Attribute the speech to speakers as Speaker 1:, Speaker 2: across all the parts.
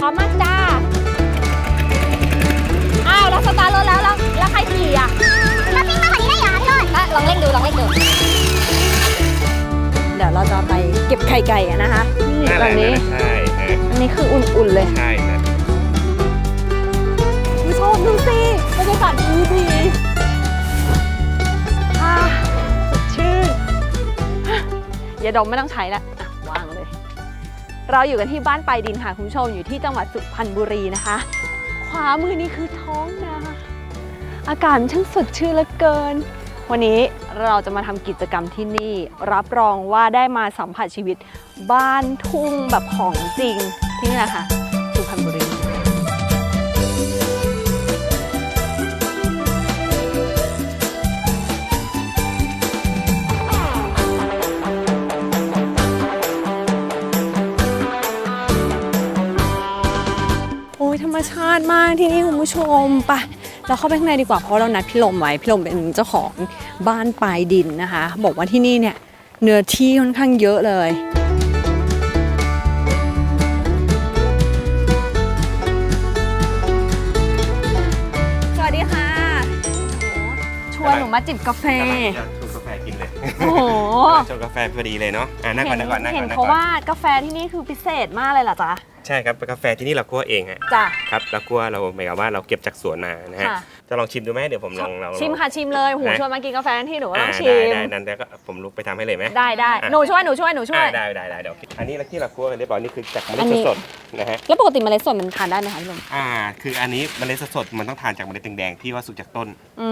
Speaker 1: พร้อมมากจ้า อ้าวแล้วสตาร์ทรถแล้วแล้วแล้วใครขี่อะ
Speaker 2: เราซิ่งมากกว่านี้ได้เหรอพี่โรด
Speaker 1: อะลองเล่นดูลองเล่นดู เดี๋ยวเราจะไปเก็บไข่ไก่อะนะคะนี่แบบนี้
Speaker 3: ใช่ฮะ
Speaker 1: อันนี้คืออุ่นๆเลย
Speaker 3: ใช่นะ
Speaker 1: คุณผู้ชมดูสิบรรยากาศดีดีอ่าสดชื่นอย่าดมไม่ต้องใช้ละอะวางเลย เราอยู่กันที่บ้านปลายดินค่ะคุณผู้ชมอยู่ที่จังหวัดสุพรรณบุรีนะคะ ขวามือนี่คือท้องนาอากาศมันช่างสดชื่นเหลือเกิน วันนี้เราจะมาทำกิจกรรมที่นี่ รับรองว่าได้มาสัมผัสชีวิต บ้านทุ่งแบบของจริงที่นี่แหละค่ะสุพรรณบุรี มชาติมากที่นี่คุณผู้ชมไปะเราเข้าไปข้างในดีกว่าเพราะเรานัดพี่ลมไว้พี่ลมเป็นเจ้าของบ้านปลายดินนะคะ บอกว่าที่นี่เนี่ยเนื้อที่ค่อนข้างเยอะเลยสวัสดีค่ะชวนหนูมาจิบกาแฟ
Speaker 3: จะชงกาแฟกินเลย
Speaker 1: โอ้โห
Speaker 3: ชงกาแฟพอดีเลยเนาะ อ่านั่งก่อนนั่งก่อนนั่ง
Speaker 1: เห็
Speaker 3: ก่อนนนั่ง
Speaker 1: เขา
Speaker 3: ก่อน
Speaker 1: ว่ากาแฟที่นี่คือพิเศษมากเลยเหรอจ๊ะ
Speaker 3: ใช่ครับกาแฟที่นี่เราคั่วเองฮะ
Speaker 1: จ้ะ
Speaker 3: ครับเราคั่วเราหมายความว่าเราเก็บจากสวนมานะฮะ
Speaker 1: ค่ะ
Speaker 3: จะลองชิมดูไหมเดี๋ยวผมลองลอง
Speaker 1: ชิมค่ะชิมเลยโห
Speaker 3: นะ
Speaker 1: ชวนมากินกาแฟทั้งที่หนูก็
Speaker 3: อ่า
Speaker 1: ต้องชิ
Speaker 3: ได้
Speaker 1: ม
Speaker 3: ได้นั่นแล้วก็ผมลุกไปทำให้เลยไหม
Speaker 1: ได้ได้
Speaker 3: อะ
Speaker 1: หนูช่วยหนูช่วยหนูช่วย
Speaker 3: อ่าได้ได้ได้เดี๋ยวอันนี้ที่เราคั่วกันเรียบร้อยนี่คือจากเม
Speaker 1: อั
Speaker 3: ล็
Speaker 1: น
Speaker 3: ด
Speaker 1: นี้
Speaker 3: สดๆนะฮะ
Speaker 1: แล้วปกติเมล็ดสดมันทานได้ไหมคะพี่ลม
Speaker 3: อ่าคืออันนี้เมล็ดสดๆมันต้องทานจากเมล็ดแดงๆที่ว่าสุกจากต้น
Speaker 1: อื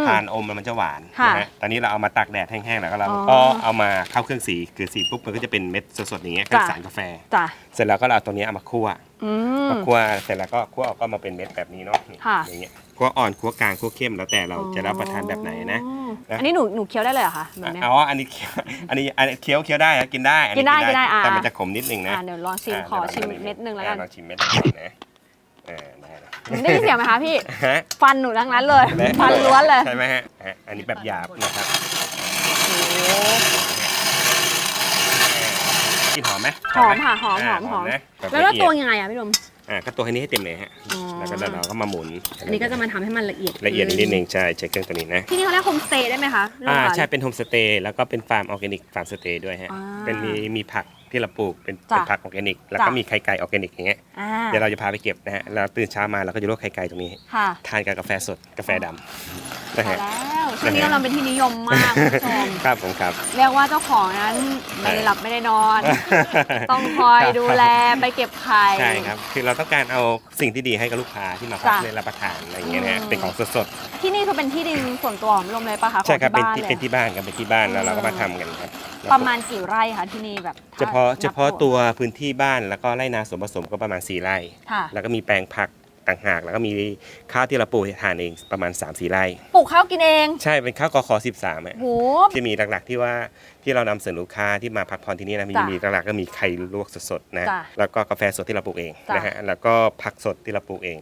Speaker 1: ม
Speaker 3: ทานอมแล้วมันจะหวาน
Speaker 1: ค่ะ
Speaker 3: นะฮะตอนนี้เราเอามาตากแดดแห้งๆแล้วก็เรา
Speaker 1: อ๋อ
Speaker 3: ก็เอามาเข้าเครื่องสีคือสีปุ๊บมันก็จะเป็นเม็ดสดๆอย่างเงี้ยคือ
Speaker 1: จ้ะ
Speaker 3: สารกาแฟ
Speaker 1: จ้ะ
Speaker 3: เสร็จแล้วก็เราเอาตัวนี้เอามาคั่ว
Speaker 1: อืม
Speaker 3: มาคั่วเสร็จแล้วก็คั่วออกก็มาเป็นเม็ดแบบนี้เนาะนี่
Speaker 1: ค่ะ
Speaker 3: อย่างเงี้ยคั่วอ่อนคั่วกลางคั่วเข้มแล้วแต่เราจะรับประทานแบบไหนนะ
Speaker 1: อ๋อ
Speaker 3: นะ
Speaker 1: อันนี้หนูหนูเคี้ยวได้เลยเหรอคะแบบเนี้ย
Speaker 3: อ๋ออันนี้เคี้ยวอันนี้อันนี้เคี้ยวเคี้ยวได้นะกินได้อั
Speaker 1: กินได้กินได้อ่า
Speaker 3: แต่มันจะขมนิดนึงนะ
Speaker 1: อ่าเดี๋ยวลองชิมาขอ
Speaker 3: ดี๋ยว
Speaker 1: ชิม
Speaker 3: ลอง
Speaker 1: เม็ดหนึ่งแล้วกัน
Speaker 3: อ่าลองชิมเม็ดหนึ่งนะเออได้นะ
Speaker 1: ได้ยินเสียงไหมคะพี่
Speaker 3: ฮะ
Speaker 1: ฟันหนูทั้งนั้นเลย
Speaker 3: และ
Speaker 1: ฟันล้วนเลย
Speaker 3: ใช่ไหมฮะฮะ อันนี้แบบหยาบนะครับ
Speaker 1: โอ้
Speaker 3: กลินหอมไหม
Speaker 1: หอมค่ะหอมหอมาหอม
Speaker 3: นะบบ
Speaker 1: แล้วเราะ
Speaker 3: เอียด
Speaker 1: ตวงยังไงอะพี่ลม
Speaker 3: อ่าก็ตัวให้นี้ให้เต็มเลยฮะ
Speaker 1: อ๋อ
Speaker 3: แล้วก็เราก็มาหมุน
Speaker 1: อันนี้ก็จะมาทำให้มันละเอียด
Speaker 3: ละเอียดอีกนิดนึงใช่ใช้เครื่องตัวนี้นะ
Speaker 1: ที่นี่เขาเรียกโฮมสเตย์ได้ไหมคะพี่ลม
Speaker 3: อ่า
Speaker 1: คะ
Speaker 3: ใช่ เป็นโฮมสเตย์ แล้วก็เป็นฟาร์มออร์แกนิก ฟาร์มสเตย์ด้วยฮะ
Speaker 1: อ่า
Speaker 3: เป็นมีมีผัก ที่เราปลูกเป็น
Speaker 1: จ้ะ
Speaker 3: เป็นผักออร์แกนิก แล้วก็
Speaker 1: จ้ะ
Speaker 3: มีไข่ไก่ออร์แกนิกอย่างเงี้ย
Speaker 1: อ่า
Speaker 3: เดี๋ยวเราจะพาไปเก็บนะฮะเราตื่นเช้ามาเราก็จะลวกไข่ไก่ตรงนี้
Speaker 1: ค่ะ
Speaker 3: ทานกับกาแฟสดกาแฟดำนะ
Speaker 1: พอ
Speaker 3: ฮะ
Speaker 1: แล้วช่วงนี้เราเป็นที่นิยมมากคุณผู้ชม
Speaker 3: ครับผมครับ
Speaker 1: เรียกว่าเจ้าของนั้นไม่ได้หลับไม่ได้นอน ต้องคอยดูแลไปเก็บไข่
Speaker 3: ใช่ครับ คือเราต้องการเอาสิ่งที่ดีให้กับลูกค้าที่มาพัก
Speaker 1: จ้ะ
Speaker 3: ได้รับประทานอะไรอย่างเงี้ยนะฮะ
Speaker 1: อืม
Speaker 3: เป็นของสด
Speaker 1: ที่นี่คือเป็นที่ดินส่วนตัวของพี่ลมเลยปะคะ
Speaker 3: ๆใช่ครับ
Speaker 1: ข
Speaker 3: เป็
Speaker 1: อนง
Speaker 3: ที่
Speaker 1: ที่
Speaker 3: เป็น
Speaker 1: บ้านเลย
Speaker 3: ที่บ้านกันเป็นที่บ้านแล้วเราก็มา
Speaker 1: อืม
Speaker 3: ทำกันครับ
Speaker 1: ประมาณกี่ไร่คะที่นี่แบบถ้
Speaker 3: เฉพาะ
Speaker 1: นับ
Speaker 3: เฉพาะตัวพื้นที่บ้านแล้วก็ไร่นาสวนผสมก็ประมาณ 4 ไร่
Speaker 1: ค่ะ
Speaker 3: แล้วก็มีแปลงผักต่างหาก แล้วก็มีข้าวที่เราปลูกทานเองประมาณ3-4ไร่
Speaker 1: ปลูกข้าวกินเอง
Speaker 3: ใช่เป็นข้าวกอขอ13อะ
Speaker 1: โห
Speaker 3: ที่มีหลักๆที่ว่าที่เรานำเสนอลูกค้าที่มาพักผ่อนที่นี่นะมี
Speaker 1: จ้ะ
Speaker 3: มีหลักๆก็มีไข่ลวกสดๆนะ
Speaker 1: จ้ะ
Speaker 3: แล้วก็กาแฟสดที่เราปลูกเอง
Speaker 1: จ้ะ
Speaker 3: นะฮะแล้วก็ผักสดที่เราปลูกเอง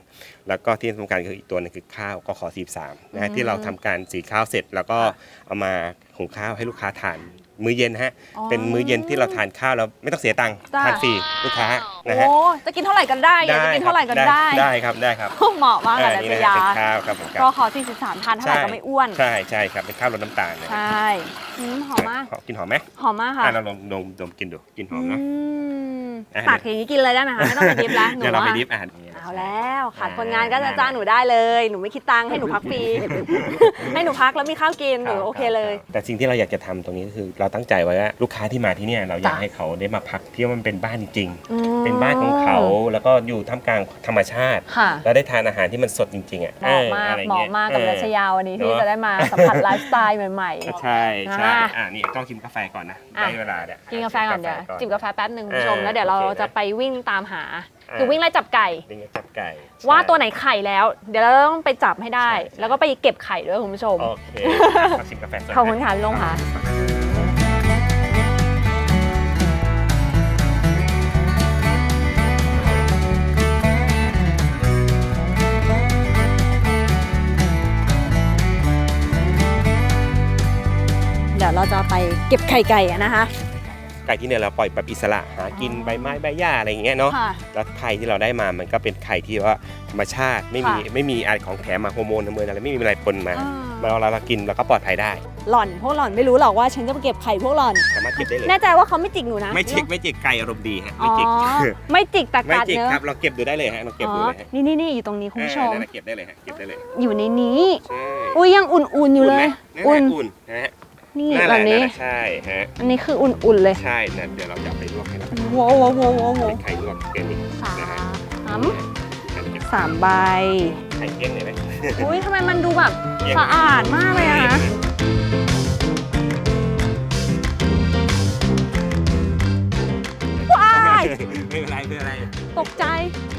Speaker 3: แล้วก็ที่สำคัญคืออีกตัวหนึงคือข้าวกอขอ43นะฮะที่เราทำการสีข้าวเสร็จ แล้วก็เอามาหุงข้าวให้ลูกค้าทาน มื้อเย็นฮะ
Speaker 1: อ๋อ
Speaker 3: เป็นมื้อเย็นที่เราทานข้าวแล้วไม่ต้องเสียตังค์
Speaker 1: จ้ะ
Speaker 3: ทานฟรีลูกค้านะฮะ
Speaker 1: โอ้จะกินเท่าไหร่กันได้อยากจะกินเท่าไหร่กันได้
Speaker 3: ได้ครับได้ครับ
Speaker 1: เหมาะมากกับ
Speaker 3: อ่
Speaker 1: นั
Speaker 3: นี่
Speaker 1: ต
Speaker 3: นะฮะ
Speaker 1: ยา
Speaker 3: เป็นข้าวครับผมค
Speaker 1: ก็
Speaker 3: รับ
Speaker 1: ขอ43ทานเท่าไหร่ก็ไม่อ้วน
Speaker 3: ใช่ใช่ครับเป็นข้าวรสน้ำตาลนะ
Speaker 1: ใช
Speaker 3: ฮะ่
Speaker 1: อืมหอมมาก
Speaker 3: กินหอมไหม
Speaker 1: หอมมากค่ะ
Speaker 3: อะเราลองดมดมกินดูกินหอมเนาะ
Speaker 1: อืม
Speaker 3: อะ
Speaker 1: ตักอย่างนี้กินเลยได้ไหมคะไม่ต้องไปดิฟแล้วหนู
Speaker 3: เดี๋ยวเราไป
Speaker 1: อะ
Speaker 3: ดิฟอะ
Speaker 1: เอาแล้วขาดคนงานก็จะจ้างหนูได้เลย หนูไม่คิดตังค์ให้หนูพักฟรี ให้หนูพักแล้วมีข้าวกินหนูโอเคเลย
Speaker 3: แต่สิ่งที่เราอยากจะทำตรงนี้ก็คือ เราตั้งใจไว้ว่าลูกค้าที่มาที่เนี่ยเราอยาก
Speaker 1: จ้ะ
Speaker 3: ให้เขาได้มาพักที่ว่ามันเป็นบ้านจริง
Speaker 1: อืม
Speaker 3: ๆเป็นบ้านของเขาแล้วก็อยู่ท่ามกลางธรรมชาติ
Speaker 1: ค่ะ
Speaker 3: แล้วได้ทานอาหารที่มันสดจริงๆอะ
Speaker 1: เหมาะมาก
Speaker 3: อออะไร
Speaker 1: เหมาะ
Speaker 3: งี้ย
Speaker 1: มากกับ
Speaker 3: เออ
Speaker 1: รัชยาวันนี้ที่
Speaker 3: เนอะ
Speaker 1: จะได้มาสัมผัสไลฟ์สไตล์ใหม่
Speaker 3: ใช่ใช่
Speaker 1: อะ
Speaker 3: อะนี่ต้องกินกาแฟก่อนนะ
Speaker 1: อะ
Speaker 3: ได้เวลาเนี่ย
Speaker 1: ๆ กินกาแฟก่อนเดี๋ยวจิบกาแฟแป๊บหนึ่งคุณผู้ชม
Speaker 3: อ่า
Speaker 1: แล้วเดี๋ยวเรา
Speaker 3: โอเคนะ
Speaker 1: จะไปวิ่งตามหา
Speaker 3: อ่า
Speaker 1: คือวิ่งไล่จับไก่
Speaker 3: ลิงจับไก่
Speaker 1: ว่า
Speaker 3: ใช่
Speaker 1: ตัวไหนไข่แล้ว เดี๋ยวเราต้องไปจับให้ได้
Speaker 3: ใช่ใช่
Speaker 1: แล้วก็ไปเก็บไข่ด้วยคุณผู้ชม
Speaker 3: โอเคขอชิมกาแฟสด
Speaker 1: ขอบคุณค่ะพี่ลงค่ะเดี๋ยวเราจะไปเก็บไข่ไก่อะนะคะ
Speaker 3: ไก่ที่เนี่ยเราปล่อยแบบอิสระหากินใบไม้ใบหญ้าอะไรอย่างเงี้ยเนาะ
Speaker 1: ค่ะ
Speaker 3: แล้วไข่ที่เราได้มามันก็เป็นไข่ที่ว่าธรรมชาติไม่มี
Speaker 1: ค่ะ
Speaker 3: ไม่มีอะไรของแถมมาโฮอร์โมนฮอร์โมนอะไรไม่มีอะไรปนมา
Speaker 1: อ่า
Speaker 3: เวลาเรากินเราก็ปลอดภัยได้
Speaker 1: หล่อนพวกหล่อนไม่รู้หรอกว่าฉันจะไปเก็บไข่พวกหล่อน
Speaker 3: สามารถเก็บได้เลย
Speaker 1: แน่ใจว่าเขาไม่จิกหนูนะ
Speaker 3: ไม่จิกไม่จิกไก่อารมณ์ดีฮะ
Speaker 1: อ๋
Speaker 3: ไม่
Speaker 1: อ
Speaker 3: จิก
Speaker 1: ไม่จิกแต่
Speaker 3: ไม่
Speaker 1: กัด
Speaker 3: จิก
Speaker 1: เนอะ
Speaker 3: ครับเราเก็บดูได้เลยฮะเราเก็บ
Speaker 1: อ๋
Speaker 3: ดู
Speaker 1: อ
Speaker 3: เลยฮะ
Speaker 1: นี่นี่นี่อยู่ตรงนี้คุณผู้ชม
Speaker 3: อ่านั่นนะเก็บได้เลยฮะเก็บได้เลย
Speaker 1: อยู่ในนี้
Speaker 3: ใช่
Speaker 1: อุ้ยยังอุ่นๆอยู่เลย
Speaker 3: อุ่
Speaker 1: อุ่
Speaker 3: น
Speaker 1: น
Speaker 3: ไหมอุ่นนะฮะ
Speaker 1: นี่
Speaker 3: นั่น
Speaker 1: แบ
Speaker 3: แหละ
Speaker 1: บ
Speaker 3: นั่น
Speaker 1: นี้
Speaker 3: แหละใช่ฮะ
Speaker 1: อันนี้คืออุ่นๆเลย
Speaker 3: ใช่นั่นเดี๋ยวเราจะเอาไปลวกให้เรา
Speaker 1: โว้โว้โว้โว้โว้
Speaker 3: เป็นไข่ลวกเกลือนี่
Speaker 1: สา
Speaker 3: นะฮะ
Speaker 1: มสามใบ
Speaker 3: ไข่เกี้ยงเลยไหม
Speaker 1: อุ้ยทำไมมันดูแบบ
Speaker 3: เกี้ยง
Speaker 1: สะอาดมากเลยอะคะว้าย
Speaker 3: ไม่เป็นไรไม่เป็นไร
Speaker 1: ตกใจ
Speaker 3: ลงได้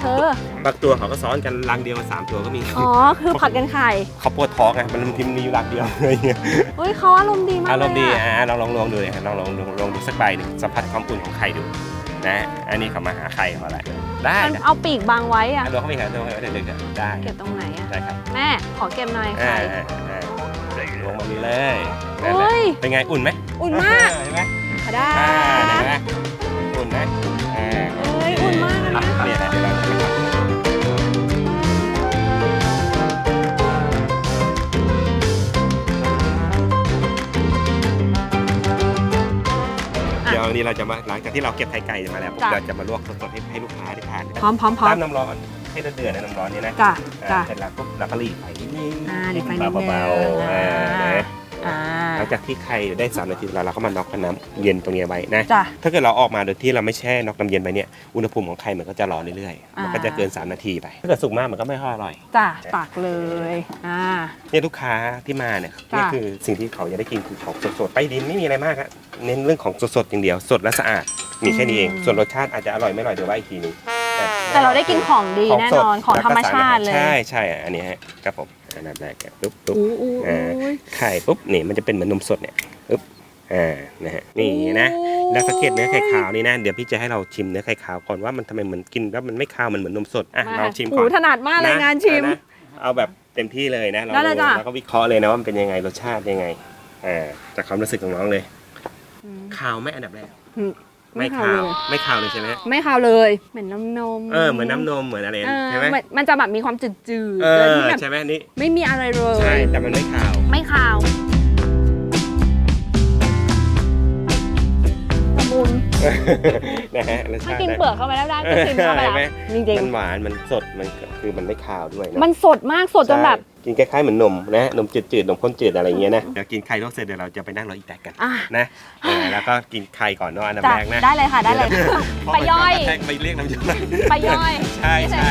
Speaker 1: เธอ
Speaker 3: บางตัวเขาก็ซ้อนกันรังเดียวสามตัวก็มี
Speaker 1: อ๋อคือผัดกันไข่
Speaker 3: เขาปวดท้องไงมันพิมพ์มีอยู่รังเดียวอะไรเงี้ย
Speaker 1: เฮ้ยเขาอารมณ์ดีมาก
Speaker 3: อารมณ์ดี
Speaker 1: เลยอะ
Speaker 3: อะลองลองลองดูเลยฮะลองลองลองลองดูสักใบหนึ่งสัมผัสความอุ่นของไข่ดูนะ อันนี้เขามาหาไข่เขาอะไรได้
Speaker 1: มัน
Speaker 3: นะ
Speaker 1: เอาปีกบังไว้อะ
Speaker 3: อะลองเข้าไปหาตัวเด็กๆได้
Speaker 1: เก็บตรงไหนอะ
Speaker 3: ได้ครับ
Speaker 1: แม่ขอเก็บหน่อย
Speaker 3: อ่า
Speaker 1: ไข่
Speaker 3: อ่าอ่าลงมานี้เลยนั่นแหละ
Speaker 1: เฮ้ย
Speaker 3: เป็นไงอุ่นไหม
Speaker 1: อุ่นมาก
Speaker 3: เห็นไหม
Speaker 1: ได้
Speaker 3: จะมาหลังจากที่เราเก็บไข่ไก่มาแล้ว
Speaker 1: จ้ะ
Speaker 3: เราจะมาลวกสดๆให้ให้ลูกค้าได้ทาน
Speaker 1: พร้อมพร้อมพร้อม
Speaker 3: ตั้งน้ำร้อนให้เดือดๆในน้ำร้อนนี้นะ
Speaker 1: จ้ะ
Speaker 3: อ่า
Speaker 1: จ้ะ
Speaker 3: เสร็จแล้วปุ๊บเราก็หลีไฟนิดนึง
Speaker 1: อ่าหลีไฟนิดนึง
Speaker 3: เบาๆอ่า
Speaker 1: อ่า
Speaker 3: นะ
Speaker 1: อ่า
Speaker 3: หลังจากที่ไข่ได้สามนาทีแล้วเราก็มาน็อกกับน้ำเย็นตรงนี้ไว้นะ
Speaker 1: จ้ะ
Speaker 3: ถ้าเกิดเราออกมาโดยที่เราไม่แช่น็อกน้ำเย็นไปเนี่ยอุณหภูมิของไข่มันก็จะร้อนเรื่อยๆ
Speaker 1: อ่ามั
Speaker 3: มันก็จะเกิน 3 นาทีไป ถ้าเกิดสุกมากมันก็ไม่ค่อยอร่อย
Speaker 1: จ้ะตักเลยอ่า
Speaker 3: เนี่ยลูกค้าที่มาเนี่ย
Speaker 1: จ้ะ
Speaker 3: นี่คือสิ่งที่เขาจะได้กินคือของสดๆใต้ดินไม่มีอะไรมากอะเน้นเรื่องของสดๆอย่างเดียวสดและสะอาดมีแค่นี้เอง ส่วนรสชาติอาจจะอร่อยไม่อร่อยเดี๋ยวว่าอีกทีนึง
Speaker 1: แต่เราได้กินของดี
Speaker 3: ของ
Speaker 1: แน่
Speaker 3: สด
Speaker 1: นอนของ
Speaker 3: แล้ว
Speaker 1: ธร
Speaker 3: ก็
Speaker 1: รมชาติเลย
Speaker 3: ใช่ใช่อะอันนี้ฮะครับผม อันดับแรกแกะปุ๊บปุ๊บ
Speaker 1: อู้อู้
Speaker 3: อ่าไข่ปุ๊บนี่มันจะเป็นเหมือนนมสดเนี่ยปุ๊บอ่านะฮะนี่นะแล้วสังเกตเนื้อไข่ขาวนี่นะเดี๋ยวพี่จะให้เราชิมเนื้อไข่ขาวก่อนว่ามันทำไมเหมือนกินแล้วมันไม่ขาวมันเหมือนนมสดอะ
Speaker 1: มา
Speaker 3: เราชิมก่
Speaker 1: หู
Speaker 3: อน
Speaker 1: ถนัดมากเลยะงานชิม
Speaker 3: เอานะเอาแบบเต็มที่เลยนะเรา
Speaker 1: ได้เลยจ้ะ
Speaker 3: แล้วก็วิเคราะห์เลยนะว่ามันเป็นยังไงรสชาติยังไงอ่าจากความรู้สึกของน้องเลยขาวไหมอันดับแรก
Speaker 1: อืม
Speaker 3: ไม่
Speaker 1: ไม่
Speaker 3: ขา
Speaker 1: ขาว
Speaker 3: ว
Speaker 1: เลย
Speaker 3: ไม่ขาวเลยใช่ไหม
Speaker 1: ไม่ขาวเลยเหมือนน้ำนม
Speaker 3: เออเหมือนน้ำนมเหมือนอะไร
Speaker 1: เออ
Speaker 3: ใช่ไหม
Speaker 1: นมันจะแบบมีความจืดๆ
Speaker 3: เอ
Speaker 1: โดย
Speaker 3: อ
Speaker 1: ที่แบบ
Speaker 3: ใช่ไหมนี่
Speaker 1: ไม่มีอะไรเลย
Speaker 3: ใช่แต่มันไม่ขาว
Speaker 1: ไม่ขาวละมุน
Speaker 3: นะฮะรส
Speaker 1: ถ้า
Speaker 3: ชาติ
Speaker 1: กิน
Speaker 3: นะ
Speaker 1: เปลือกเข้าไปแล้วได้ก็ชิมเข้าไป
Speaker 3: เห็นไหม
Speaker 1: แล้วจริง
Speaker 3: มันหวานมันสดมันคือมันไม่ขาวด้วย
Speaker 1: ๆ
Speaker 3: นะ
Speaker 1: มันสดมากสดจนแบบ
Speaker 3: ใช่ กินคล้ายๆเหมือนนมนะนมจืดๆนมข้นจืดอะไรอย่างเงี้ยนะเดี๋ยวกินไข่ลวกเสร็จเดี๋ยวเราจะไปนั่งรออีแตกกัน
Speaker 1: อะ
Speaker 3: นะเออแล้วก็กินไข่ก่อนเนาะอันดับ
Speaker 1: จ้ะ
Speaker 3: แรกนะ
Speaker 1: ได้เลยค่ะได้เลย
Speaker 3: เพราะ
Speaker 1: ไป
Speaker 3: มัน
Speaker 1: ย่อย
Speaker 3: จะกระแทกไปเรียกน้ำย่อย
Speaker 1: ไปย่อย
Speaker 3: ใช่ใช่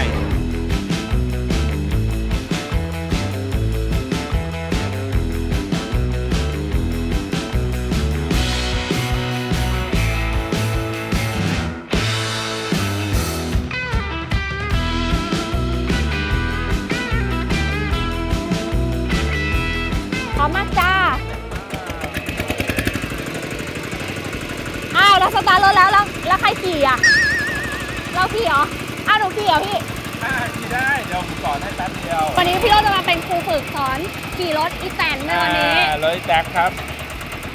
Speaker 3: า
Speaker 1: วเราสตาร์ทรถแล้วแล้วแล้วใครขี่อะ เราขี่เหรออ้าวหนูขี่เหรอพี่
Speaker 4: ขี่ได้ เดี๋ยวผมสอนให้แป๊บเดียว
Speaker 1: วันนี้พี่โรจน์จะมาเป็นครูฝึกสอนขี่รถอีแตนในวันนี้
Speaker 4: อ่าเลยแจ็คครับ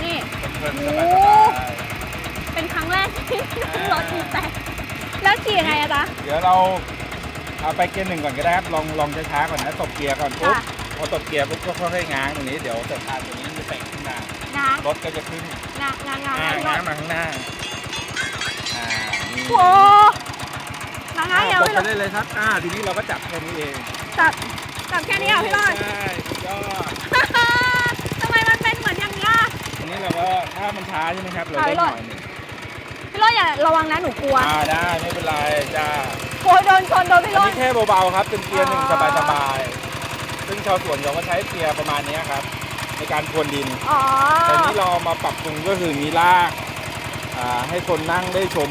Speaker 1: นี่
Speaker 4: เพลิน
Speaker 1: โอ้
Speaker 4: ๆสบาย
Speaker 1: โห
Speaker 4: ๆ
Speaker 1: เป็นครั้งแรกที่นั่งรถอีแตนแล้วขี่ยังไงอะจ๊ะ
Speaker 4: เดี๋ยวเราเอาไปเกียร์หนึ่งก่อนก็ได้ครับ ลองลองช้าๆก่อนนะตบเกียร์ก่อนปุ๊บ
Speaker 1: ค่ะ
Speaker 4: พอตบเกียร์ปุ๊บก็ค่อยๆง้างตรงนี้ เดี๋ยวสตาร์ทตรงนี้มันจะเตะขึ้นมา
Speaker 1: ง้าง
Speaker 4: รถก็จะขึ้น
Speaker 1: ง้างง้างง้าง
Speaker 4: อ่า
Speaker 1: พี่โร
Speaker 4: ง้าง
Speaker 1: จน์
Speaker 4: มาข้างหน้าอ่านี่
Speaker 1: โอ้ง้างง้างยาว
Speaker 4: กด
Speaker 1: พี่โร
Speaker 4: ไป
Speaker 1: จน์
Speaker 4: ได้เลยครับ อ่า ทีนี้เราก็จับแค่นี้เอง
Speaker 1: จับจับแค่นี้เหรอพี่โรจน์
Speaker 4: ใช่สุดยอด
Speaker 1: ทำไมมันเป็นเหมือนอย่างนี้ย
Speaker 4: ทีนี้เราก็ถ้ามันช้าใช่ไหมครับ เรา
Speaker 1: ถอย
Speaker 4: ได้
Speaker 1: ร
Speaker 4: ห
Speaker 1: ถ
Speaker 4: น่อยหนึง
Speaker 1: พี่โรจน์อย่าระวังนะหนูกลัว
Speaker 4: อ่าได้ไม่เป็นไรจ้า
Speaker 1: โอ้ยโดนชนโดนพี่โร
Speaker 4: อัน
Speaker 1: จ
Speaker 4: นี้
Speaker 1: น์
Speaker 4: แค่เบาๆครับเป็นเกียร์หนึ่ง
Speaker 1: อ๋อ
Speaker 4: สบายๆ ซึ่งชาวสวนเขาก็ใช้เกียร์ประมาณนี้ครับ ในการพรวนดิน
Speaker 1: อ๋อ
Speaker 4: แต่นี้เราเอามาปรับปรุงก็คือมีรากอ่าให้คนนั่งได้ชม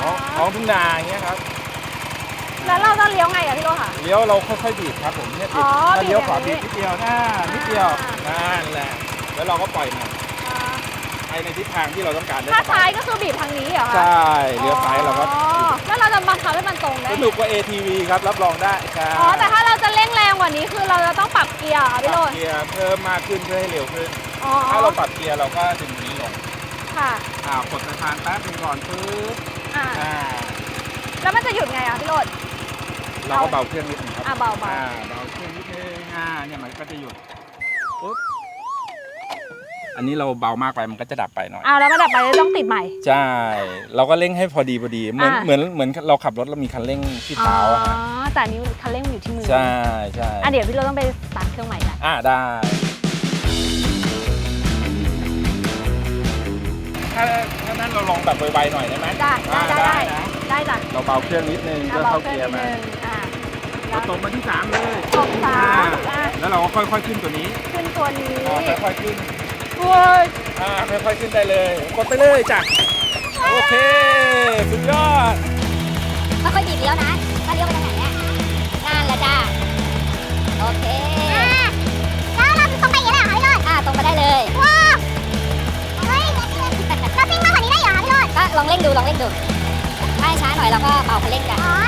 Speaker 4: ท้องท้องทุ่งนาอย่างเงี้ยครับ
Speaker 1: แล้วเราจะเลี้ยวไงอะพี่โรจน์ค่ะ
Speaker 4: เลี้ยวเราค่อยๆบีบครับผมเนี่ยบี
Speaker 1: อ๋
Speaker 4: บ
Speaker 1: อ
Speaker 4: ถ้าเลี้ยวขวา
Speaker 1: บี
Speaker 4: บี
Speaker 1: บบอย่างนี้
Speaker 4: นิดเดียวหน้านิดเดียว
Speaker 1: อ่า
Speaker 4: นั่นแหละ แล้วเราก็ปล่อยมันไปในทิศทางที่เราต้องการได้
Speaker 1: ถ้า
Speaker 4: ส
Speaker 1: ซ้า
Speaker 4: บายย
Speaker 1: ก็คือบีบทางนี้เหรอคะ
Speaker 4: ใช่เลี้ยวซ้ายเราก็
Speaker 1: อ๋อแล้วเราจะบังคับให้มันตรงได้
Speaker 4: สนุกกว่า ATV ครับรับรองได้ใช่
Speaker 1: อ๋อแต่ถ้าเราจะเร่งแรงกว่านี้คือเราจะต้องปรับเกียร์เหรอ
Speaker 4: ป
Speaker 1: พี่โร
Speaker 4: รับ
Speaker 1: จน์
Speaker 4: เกียร์เพิ่มมากขึ้นเพื่อให้เร็วขึ้น
Speaker 1: อ๋อ
Speaker 4: ถ้าเราปรับเกียร์เราก็ดึงตรงนี้ลง
Speaker 1: ค่ะ
Speaker 4: อ่ากดสะพานแป๊บนึงก่อนปึ๊บ
Speaker 1: อ่า
Speaker 4: อ่า
Speaker 1: แล้วมันจะหยุดไงอะพี่โรด
Speaker 4: เราก็เบาเครื่องนิดนึงครับ
Speaker 1: อ่าเบาเบา
Speaker 4: อ่าเบาเครื่องนิดนึงอ่าเนี่ยมันก็จะหยุดปุ๊บอันนี้เราเบามากไปมันก็จะดับไปหน่อย
Speaker 1: อ้าวแล้วมาดับไปแล้วต้องติดใหม่
Speaker 4: ใช่ เราก็เร่งให้พอดีพอดี เหมือน
Speaker 1: อ่า
Speaker 4: เหมือนเหมือนเราขับรถเรามีคันเร่งที่เท้าอะฮะ
Speaker 1: อ๋อแต่อันนี้คันเร่งมันอยู่ที่มือ
Speaker 4: ใช่ใช่
Speaker 1: อะเดี๋ยวพี่โรดต้องไปสตาร์ทเครื่องใหม่ละ
Speaker 4: อ่าได้ ถ้าถ้านั้นเราลองแบบไวๆหน่อยได้ไหม
Speaker 1: ได้ได้ได้ได้
Speaker 4: นะ
Speaker 1: ได้จ้ะ
Speaker 4: เราเบาเครื่องนิดนึง
Speaker 1: อะ
Speaker 4: เพื่อ
Speaker 1: เบา
Speaker 4: เข้า
Speaker 1: เครื่
Speaker 4: เกี
Speaker 1: อง
Speaker 4: ย
Speaker 1: นิ
Speaker 4: ร์
Speaker 1: ด
Speaker 4: มา
Speaker 1: นึงอะ
Speaker 4: เราตรงมาที่สามเลย
Speaker 1: ตกสามอะ
Speaker 4: แล้วเราก็ค่อยๆขึ้นตัวนี้
Speaker 1: ขึ้นตัวนี้
Speaker 4: อ่าค่อยๆขึ้น
Speaker 1: โอ้ย
Speaker 4: อ่าค่อยๆขึ้นได้เลยกดไปเลยจ้ะโอเคสุดยอด
Speaker 2: ไม่ค่อยบีบเลี้ยวนะ ลองเร่งดูลองเร่งดูถ้าให้ช้าหน่อยเราก็เบาคันเร่งกัน